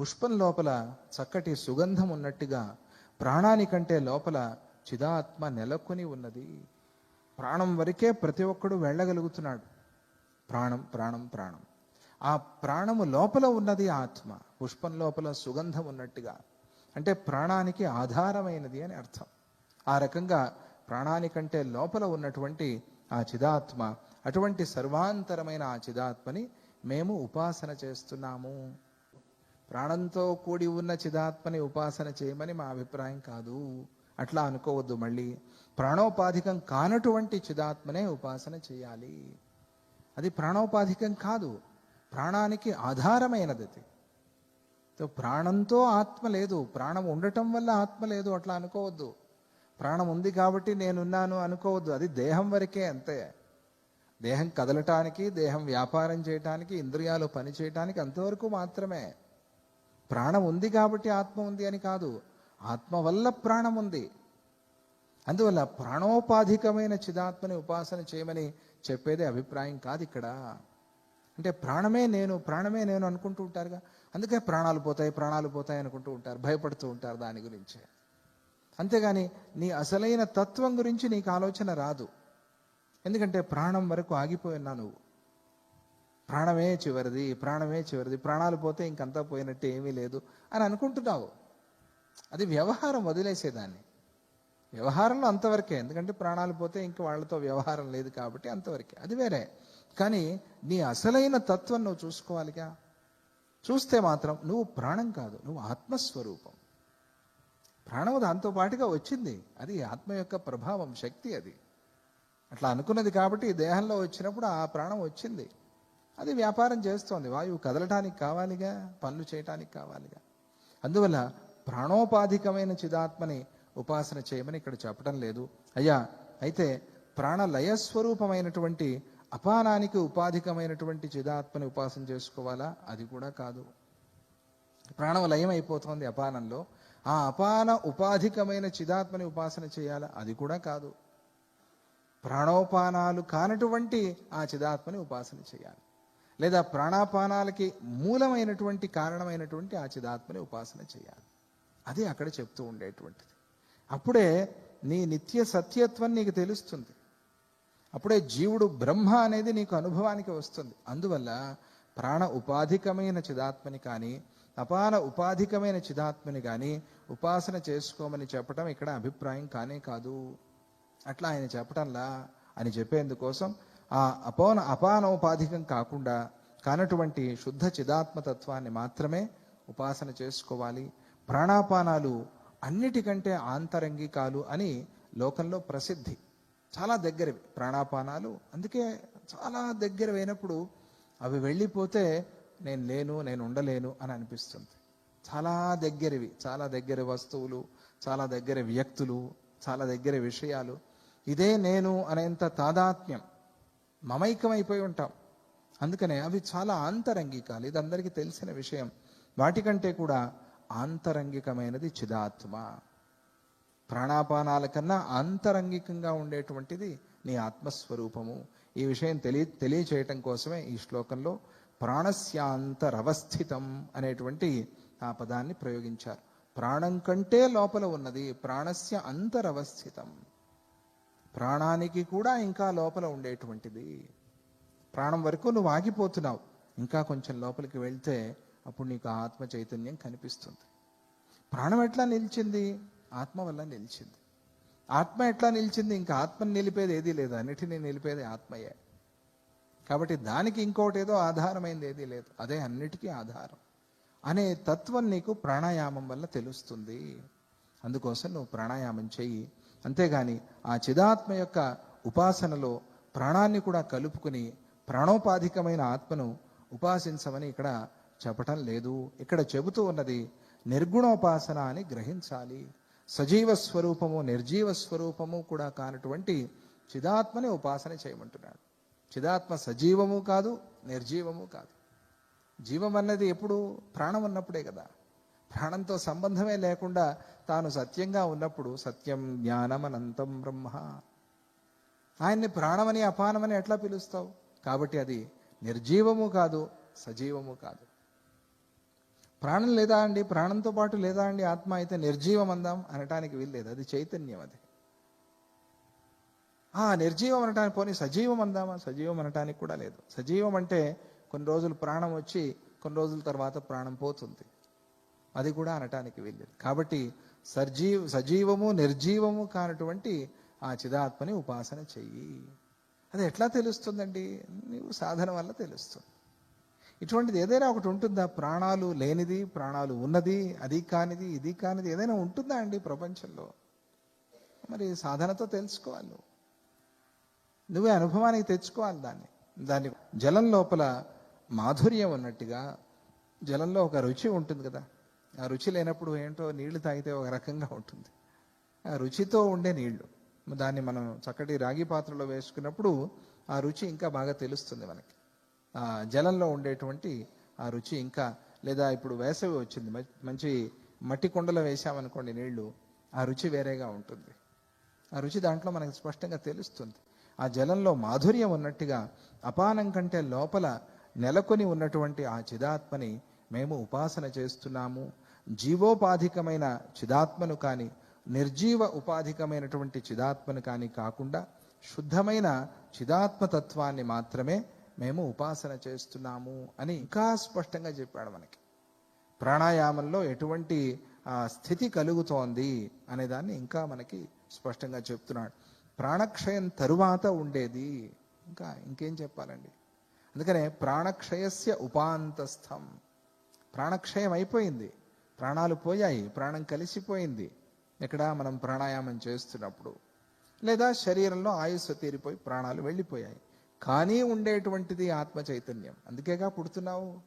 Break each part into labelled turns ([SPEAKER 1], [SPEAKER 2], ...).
[SPEAKER 1] పుష్పం లోపల చక్కటి సుగంధం ఉన్నట్టుగా ప్రాణానికంటే లోపల చిదాత్మ నెలకొని ఉన్నది. ప్రాణం వరకే ప్రతి ఒక్కడు వెళ్ళగలుగుతున్నాడు. ప్రాణం ప్రాణం ప్రాణం. ఆ ప్రాణము లోపల ఉన్నది ఆత్మ. పుష్పం లోపల సుగంధం ఉన్నట్టుగా. అంటే ప్రాణానికి ఆధారమైనది అని అర్థం. ఆ రకంగా ప్రాణానికంటే లోపల ఉన్నటువంటి ఆ చిదాత్మ అటువంటి సర్వాంతరమైన ఆ చిదాత్మని మేము ఉపాసన చేస్తున్నాము. ప్రాణంతో కూడి ఉన్న చిదాత్మని ఉపాసన చేయమని మా అభిప్రాయం కాదు. అట్లా అనుకోవద్దు మళ్ళీ. ప్రాణోపాధికం కానటువంటి చిదాత్మనే ఉపాసన చేయాలి. అది ప్రాణోపాధికం కాదు. ప్రాణానికి ఆధారమైనది అది. ప్రాణంతో ఆత్మ లేదు. ప్రాణం ఉండటం వల్ల ఆత్మ లేదు. అట్లా అనుకోవద్దు. ప్రాణం ఉంది కాబట్టి నేనున్నాను అనుకోవద్దు. అది దేహం వరకే అంతే. దేహం కదలటానికి దేహం వ్యాపారం చేయటానికి ఇంద్రియాలు పని చేయటానికి అంతవరకు మాత్రమే. ప్రాణం ఉంది కాబట్టి ఆత్మ ఉంది అని కాదు. ఆత్మ వల్ల ప్రాణం ఉంది. అందువల్ల ప్రాణోపాధికమైన చిదాత్మని ఉపాసన చేయమని చెప్పేదే అభిప్రాయం కాదు ఇక్కడ. అంటే ప్రాణమే నేను ప్రాణమే నేను అనుకుంటూ ఉంటారుగా. అందుకే ప్రాణాలు పోతాయి ప్రాణాలు పోతాయి అనుకుంటూ ఉంటారు భయపడుతూ ఉంటారు దాని గురించే. అంతేగాని నీ అసలైన తత్వం గురించి నీకు ఆలోచన రాదు. ఎందుకంటే ప్రాణం వరకు ఆగిపోయినా నువ్వు. ప్రాణమే చివరిది ప్రాణమే చివరిది ప్రాణాలు పోతే ఇంకంతా పోయినట్టు ఏమీ లేదు అని అనుకుంటున్నావు. అది వ్యవహారం వదిలేసేదాన్ని. వ్యవహారంలో అంతవరకే ఎందుకంటే ప్రాణాలు పోతే ఇంక వాళ్ళతో వ్యవహారం లేదు కాబట్టి అంతవరకే. అది వేరే. కానీ నీ అసలైన తత్వం నువ్వు చూసుకోవాలిగా. చూస్తే మాత్రం నువ్వు ప్రాణం కాదు నువ్వు ఆత్మస్వరూపం. ప్రాణం దాంతో పాటుగా వచ్చింది. అది ఆత్మ యొక్క ప్రభావం శక్తి అది. అట్లా అనుకున్నది కాబట్టి దేహంలో వచ్చినప్పుడు ఆ ప్రాణం వచ్చింది. అది వ్యాపారం చేస్తోంది. వాయువు కదలటానికి కావాలిగా? పనులు చేయటానికి కావాలిగా? అందువల్ల ప్రాణోపాధికమైన చిదాత్మని ఉపాసన చేయమని ఇక్కడ చెప్పడం లేదు. అయ్యా అయితే ప్రాణలయ స్వరూపమైనటువంటి అపానానికి ఉపాధికమైనటువంటి చిదాత్మని ఉపాసన చేసుకోవాలా? అది కూడా కాదు. ప్రాణం లయం అయిపోతుంది అపానంలో. ఆ అపాన ఉపాధికమైన చిదాత్మని ఉపాసన చేయాలా? అది కూడా కాదు. ప్రాణోపానాలు కానటువంటి ఆ చిదాత్మని ఉపాసన చేయాలి. లేదా ప్రాణాపానాలకి మూలమైనటువంటి కారణమైనటువంటి ఆ చిదాత్మని ఉపాసన చేయాలి. అది అక్కడ చెప్తూ ఉండేటువంటిది. అప్పుడే నీ నిత్య సత్యత్వం నీకు తెలుస్తుంది. అప్పుడే జీవుడు బ్రహ్మ అనేది నీకు అనుభవానికి వస్తుంది. అందువల్ల ప్రాణ ఉపాధికమైన చిదాత్మని కానీ అపాన ఉపాధికమైన చిదాత్మని కానీ ఉపాసన చేసుకోమని చెప్పటం ఇక్కడ అభిప్రాయం కానే కాదు. అట్లా ఆయన చెప్పటంలా అని చెప్పేందుకోసం ఆ అపోన అపానోపాధికం కాకుండా కానటువంటి శుద్ధ చిదాత్మతత్వాన్ని మాత్రమే ఉపాసన చేసుకోవాలి. ప్రాణాపానాలు అన్నిటికంటే ఆంతరంగికాలు అని లోకంలో ప్రసిద్ధి. చాలా దగ్గరవి ప్రాణాపానాలు. అందుకే చాలా దగ్గరవైనప్పుడు అవి వెళ్ళిపోతే నేను లేను నేను ఉండలేను అని అనిపిస్తుంది. చాలా దగ్గరవి చాలా దగ్గర వస్తువులు చాలా దగ్గర వ్యక్తులు చాలా దగ్గర విషయాలు. ఇదే నేను అనేంత తాదాత్మ్యం. మమైకమైపోయి ఉంటాం. అందుకనే అవి చాలా ఆంతరంగికాలు ఇది అందరికీ తెలిసిన విషయం. వాటికంటే కూడా ఆంతరంగికమైనది చిదాత్మ. ప్రాణాపానాల కన్నా ఆంతరంగికంగా ఉండేటువంటిది నీ ఆత్మస్వరూపము. ఈ విషయం తెలియ తెలియచేయటం కోసమే ఈ శ్లోకంలో ప్రాణస్యాంతరవస్థితం అనేటువంటి ఆ పదాన్ని ప్రయోగించారు. ప్రాణం కంటే లోపల ఉన్నది ప్రాణస్య అంతరవస్థితం. ప్రాణానికి కూడా ఇంకా లోపల ఉండేటువంటిది. ప్రాణం వరకు నువ్వు ఆగిపోతున్నావు. ఇంకా కొంచెం లోపలికి వెళ్తే అప్పుడు నీకు ఆత్మ చైతన్యం కనిపిస్తుంది. ప్రాణం ఎట్లా నిలిచింది? ఆత్మ వల్ల నిలిచింది. ఆత్మ ఎట్లా నిలిచింది? ఇంకా ఆత్మని నిలిపేది ఏదీ లేదు. అన్నిటినీ నిలిపేది ఆత్మయే. కాబట్టి దానికి ఇంకోటి ఏదో ఆధారమైంది ఏదీ లేదు. అదే అన్నిటికీ ఆధారం. అనే తత్వం నీకు ప్రాణాయామం వల్ల తెలుస్తుంది. అందుకోసం నువ్వు ప్రాణాయామం చెయ్యి. అంతేగాని ఆ చిదాత్మ యొక్క ఉపాసనలో ప్రాణాన్ని కూడా కలుపుకుని ప్రాణోపాధికమైన ఆత్మను ఉపాసించమని ఇక్కడ చెప్పటం లేదు. ఇక్కడ చెబుతూ ఉన్నది నిర్గుణోపాసన అని గ్రహించాలి. సజీవ స్వరూపము నిర్జీవ స్వరూపము కూడా కానటువంటి చిదాత్మని ఉపాసన చేయమంటున్నాడు. చిదాత్మ సజీవము కాదు నిర్జీవము కాదు. జీవం అన్నది ఎప్పుడు ప్రాణం ఉన్నప్పుడే కదా. ప్రాణంతో సంబంధమే లేకుండా తాను సత్యంగా ఉన్నప్పుడు సత్యం జ్ఞానం అనంతం బ్రహ్మ. ఆయన్ని ప్రాణమని అపానమని ఎట్లా పిలుస్తావు? కాబట్టి అది నిర్జీవము కాదు సజీవము కాదు. ప్రాణం లేదా అండి? ప్రాణంతో పాటు లేదా అండి? ఆత్మ అయితే నిర్జీవం అందాం అనటానికి వీల్లేదు. అది చైతన్యం అది. ఆ నిర్జీవం అనటానికి పోనీ సజీవం అందామా సజీవం అనటానికి కూడా లేదు. సజీవం అంటే కొన్ని రోజులు ప్రాణం వచ్చి కొన్ని రోజుల తర్వాత ప్రాణం పోతుంది. అది కూడా అనటానికి వెళ్ళేది కాబట్టి సజీవ సజీవము నిర్జీవము కానటువంటి ఆ చిదాత్మని ఉపాసన చెయ్యి. అది ఎట్లా తెలుస్తుందండి? నీవు సాధన వల్ల తెలుస్తుంది. ఇటువంటిది ఏదైనా ఒకటి ఉంటుందా? ప్రాణాలు లేనిది ప్రాణాలు ఉన్నది అది కానిది ఇది కానిది ఏదైనా ఉంటుందా అండి ప్రపంచంలో? మరి సాధనతో తెలుసుకోవాలి నువ్వు. నువ్వే అనుభవానికి తెచ్చుకోవాలి దాన్ని. దాన్ని జలం లోపల మాధుర్యం ఉన్నట్టుగా జలంలో ఒక రుచి ఉంటుంది కదా? ఆ రుచి లేనప్పుడు ఏంటో నీళ్ళు తాగితే ఒక రకంగా ఉంటుంది. ఆ రుచితో ఉండే నీళ్ళు. దాన్ని మనం చక్కటి రాగి పాత్రలో వేసుకున్నప్పుడు ఆ రుచి ఇంకా బాగా తెలుస్తుంది మనకి. ఆ జలంలో ఉండేటువంటి ఆ రుచి ఇంకా లేదా ఇప్పుడు వేసవి వచ్చింది. మ- మంచి మట్టి కుండలో వేసామనుకోండి నీళ్ళు ఆ రుచి వేరేగా ఉంటుంది. ఆ రుచి దాంట్లో మనకు స్పష్టంగా తెలుస్తుంది. ఆ జలంలో మాధుర్యం ఉన్నట్టుగా అపానం కంటే లోపల నెలకొని ఉన్నటువంటి ఆ చిదాత్మని మేము ఉపాసన చేస్తున్నాము. జీవోపాధికమైన చిదాత్మను కానీ నిర్జీవ ఉపాధికమైనటువంటి చిదాత్మను కానీ కాకుండా శుద్ధమైన చిదాత్మతత్వాన్ని మాత్రమే మేము ఉపాసన చేస్తున్నాము అని ఇంకా స్పష్టంగా చెప్పాడు మనకి. ప్రాణాయామంలో ఎటువంటి స్థితి కలుగుతోంది అనేదాన్ని ఇంకా మనకి స్పష్టంగా చెప్తున్నాడు. ప్రాణక్షయం తరువాత ఉండేది. ఇంకా ఇంకేం చెప్పాలండి? అందుకనే ప్రాణక్షయస్య ఉపాంతస్థం. ప్రాణక్షయం అయిపోయింది. ప్రాణాలు పోయాయి. ప్రాణం కలిసిపోయింది. ఎక్కడ మనం ప్రాణాయామం చేస్తున్నప్పుడు లేదా శరీరంలో ఆయుస్సు తీరిపోయి ప్రాణాలు వెళ్ళిపోయాయి. కానీ ఉండేటువంటిది ఆత్మ చైతన్యం. అందుకేగా పుడుతున్నావు?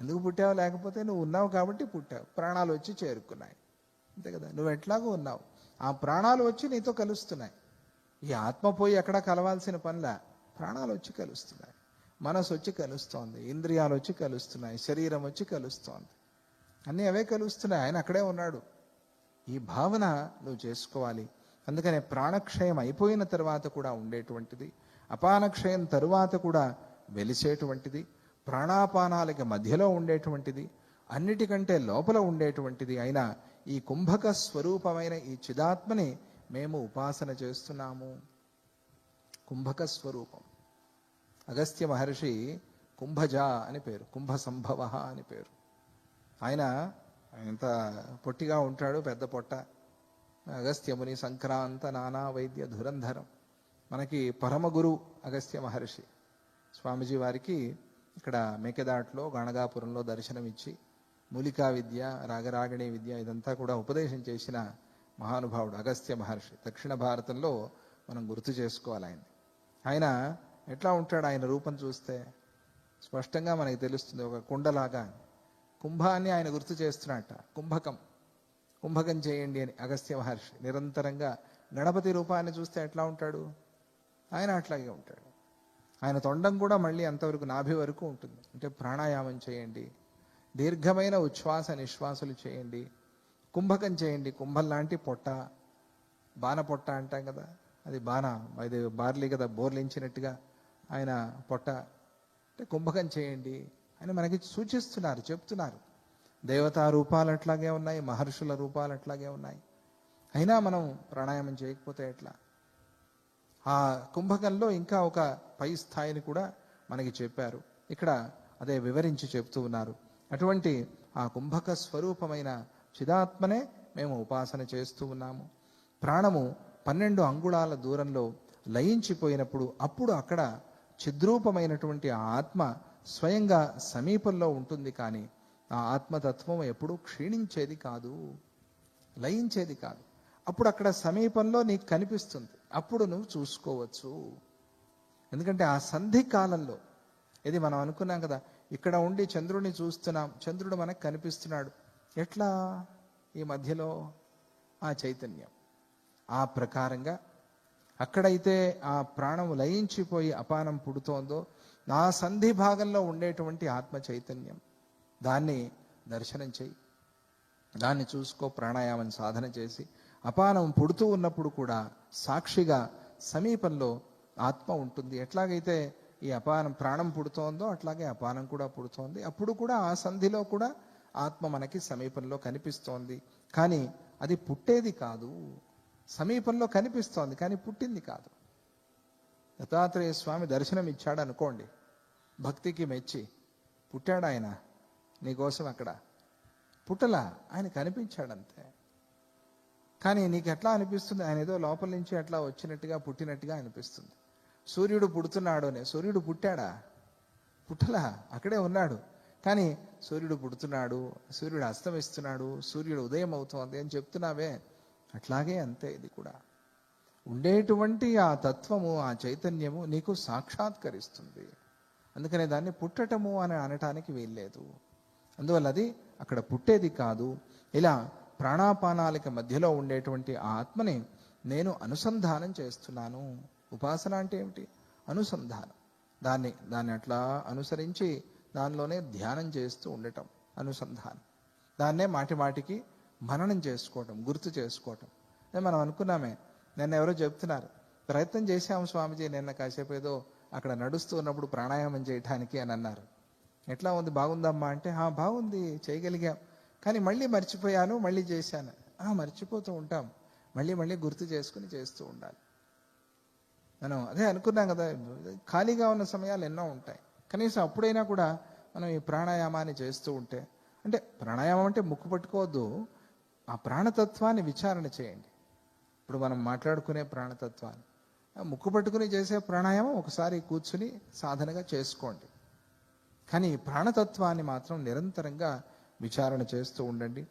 [SPEAKER 1] ఎందుకు పుట్టావు? లేకపోతే నువ్వు ఉన్నావు కాబట్టి పుట్టావు. ప్రాణాలు వచ్చి చేరుకున్నాయి. అంతే కదా? నువ్వు ఎట్లాగో ఉన్నావు? ఆ ప్రాణాలు వచ్చి నీతో కలుస్తున్నాయి. ఈ ఆత్మ పోయి ఎక్కడ కలవాల్సిన పనిలా ప్రాణాలు వచ్చి కలుస్తున్నాయి. మనసు వచ్చి కలుస్తోంది ఇంద్రియాలు వచ్చి కలుస్తున్నాయి శరీరం వచ్చి కలుస్తోంది. అన్నీ అవే కలుస్తున్నాయి ఆయన అక్కడే ఉన్నాడు. ఈ భావన నువ్వు చేసుకోవాలి. అందుకనే ప్రాణక్షయం అయిపోయిన తర్వాత కూడా ఉండేటువంటిది అపానక్షయం తరువాత కూడా వెలిసేటువంటిది ప్రాణాపానాలకి మధ్యలో ఉండేటువంటిది అన్నిటికంటే లోపల ఉండేటువంటిది అయిన ఈ కుంభక స్వరూపమైన ఈ చిదాత్మని మేము ఉపాసన చేస్తున్నాము. కుంభక స్వరూపం. అగస్త్య మహర్షి కుంభజ అని పేరు కుంభ సంభవ అని పేరు. ఆయన ఇంత పొట్టిగా ఉంటాడు పెద్ద పొట్ట. అగస్త్యముని సంక్రాంత నానా వైద్య ధురంధరం. మనకి పరమ గురు అగస్త్య మహర్షి. స్వామిజీ వారికి ఇక్కడ మేకెదాట్లో గణగాపురంలో దర్శనమిచ్చి మూలికా విద్య రాగరాగిణి విద్య ఇదంతా కూడా ఉపదేశం చేసిన మహానుభావుడు అగస్త్య మహర్షి. దక్షిణ భారతంలో మనం గుర్తు చేసుకోవాలి ఆయన ఆయన ఎట్లా ఉంటాడు ఆయన రూపం చూస్తే? స్పష్టంగా మనకి తెలుస్తుంది ఒక కుండలాగా. కుంభాన్ని ఆయన గుర్తు చేస్తున్నట్ట కుంభకం. కుంభకం చేయండి అని అగస్త్య మహర్షి నిరంతరంగా గణపతి రూపాన్ని చూస్తే ఎట్లా ఉంటాడు? ఆయన అట్లాగే ఉంటాడు. ఆయన తొండం కూడా మళ్ళీ అంతవరకు నాభి వరకు ఉంటుంది. అంటే ప్రాణాయామం చేయండి దీర్ఘమైన ఉచ్ఛ్వాస నిశ్వాసలు చేయండి కుంభకం చేయండి. కుంభం లాంటి పొట్ట బాణ పొట్ట అంటాం కదా? అది బాణ అది బార్లీ కదా బోర్లించినట్టుగా. ఆయన పొట్ట అంటే కుంభకం చేయండి. అని మనకి సూచిస్తున్నారు చెప్తున్నారు. దేవతా రూపాలు అట్లాగే ఉన్నాయి మహర్షుల రూపాలు అట్లాగే ఉన్నాయి. అయినా మనం ప్రాణాయామం చేయకపోతే ఎట్లా? ఆ కుంభకంలో ఇంకా ఒక పై స్థాయిని కూడా మనకి చెప్పారు. ఇక్కడ అదే వివరించి చెప్తూ ఉన్నారు. అటువంటి ఆ కుంభక స్వరూపమైన చిదాత్మనే మేము ఉపాసన చేస్తూ ఉన్నాము. ప్రాణము పన్నెండు అంగుళాల దూరంలో లయించిపోయినప్పుడు అప్పుడు అక్కడ చిద్రూపమైనటువంటి ఆ ఆత్మ స్వయంగా సమీపంలో ఉంటుంది కానీ ఆ ఆత్మతత్వం ఎప్పుడూ క్షీణించేది కాదు లయించేది కాదు. అప్పుడు అక్కడ సమీపంలో నీకు కనిపిస్తుంది. అప్పుడు నువ్వు చూసుకోవచ్చు. ఎందుకంటే ఆ సంధి కాలంలో ఇది మనం అనుకున్నాం కదా ఇక్కడ ఉండి చంద్రుడిని చూస్తున్నాం చంద్రుడు మనకు కనిపిస్తున్నాడు. ఎట్లా? ఈ మధ్యలో ఆ చైతన్యం. ఆ ప్రకారంగా అక్కడైతే ఆ ప్రాణం లయించిపోయి అపానం పుడుతోందో నా సంధి భాగంలో ఉండేటువంటి ఆత్మ చైతన్యం. దాన్ని దర్శనం చేయి దాన్ని చూసుకో ప్రాణాయామం సాధన చేసి. అపానం పుడుతూ ఉన్నప్పుడు కూడా సాక్షిగా సమీపంలో ఆత్మ ఉంటుంది. ఎట్లాగైతే ఈ అపానం ప్రాణం పుడుతోందో అట్లాగే అపానం కూడా పుడుతోంది. అప్పుడు కూడా ఆ సంధిలో కూడా ఆత్మ మనకి సమీపంలో కనిపిస్తోంది. కానీ అది పుట్టేది కాదు. సమీపంలో కనిపిస్తోంది కానీ పుట్టింది కాదు. దత్తాత్రేయ స్వామి దర్శనం ఇచ్చాడు అనుకోండి భక్తికి మెచ్చి పుట్టాడు ఆయన నీకోసం అక్కడ. పుట్టలా? ఆయన కనిపించాడంతే. కానీ నీకు ఎట్లా అనిపిస్తుంది? ఆయన ఏదో లోపల నుంచి ఎట్లా వచ్చినట్టుగా పుట్టినట్టుగా అనిపిస్తుంది. సూర్యుడు పుడుతున్నాడు అనే సూర్యుడు పుట్టాడా? పుట్టలా? అక్కడే ఉన్నాడు. కానీ సూర్యుడు పుడుతున్నాడు సూర్యుడు అస్తమిస్తున్నాడు సూర్యుడు ఉదయం అవుతోంది అని చెప్తున్నావే. అట్లాగే అంతే ఇది కూడా. ఉండేటువంటి ఆ తత్వము ఆ చైతన్యము నీకు సాక్షాత్కరిస్తుంది. అందుకనే దాన్ని పుట్టటము అని అనటానికి వీల్లేదు. అందువల్ల అది అక్కడ పుట్టేది కాదు. ఇలా ప్రాణాపానాలకి మధ్యలో ఉండేటువంటి ఆ ఆత్మని నేను అనుసంధానం చేస్తున్నాను. ఉపాసన అంటే ఏమిటి? అనుసంధానం. దాన్ని దాన్ని అట్లా అనుసరించి దానిలోనే ధ్యానం చేస్తూ ఉండటం. అనుసంధానం. దాన్నే మాటి మాటికి మననం చేసుకోవటం గుర్తు చేసుకోవటం. మనం అనుకున్నామే నిన్న ఎవరో చెప్తున్నారు ప్రయత్నం చేశాము స్వామిజీ నిన్న కాసేపు ఏదో అక్కడ నడుస్తూ ఉన్నప్పుడు ప్రాణాయామం చేయటానికి అని అన్నారు. ఎట్లా ఉంది? బాగుందమ్మా అంటే ఆ బాగుంది చేయగలిగాం. కానీ మళ్ళీ మర్చిపోయాను మళ్ళీ చేశాను. ఆ మర్చిపోతూ ఉంటాం. మళ్ళీ మళ్ళీ గుర్తు చేసుకుని చేస్తూ ఉండాలి. మనం అదే అనుకున్నాం కదా ఖాళీగా ఉన్న సమయాలు ఎన్నో ఉంటాయి. కనీసం అప్పుడైనా కూడా మనం ఈ ప్రాణాయామాన్ని చేస్తూ ఉంటే అంటే ప్రాణాయామం అంటే ముక్కు పట్టుకోవద్దు ఆ ప్రాణతత్వాన్ని విచారణ చేయండి. ఇప్పుడు మనం మాట్లాడుకునే ప్రాణతత్వాన్ని ముక్కు పట్టుకుని చేసే ప్రాణాయామం ఒకసారి కూర్చుని సాధనగా చేసుకోండి. కానీ ఈ ప్రాణతత్వాన్ని మాత్రం నిరంతరంగా విచారణ చేస్తూ ఉండండి.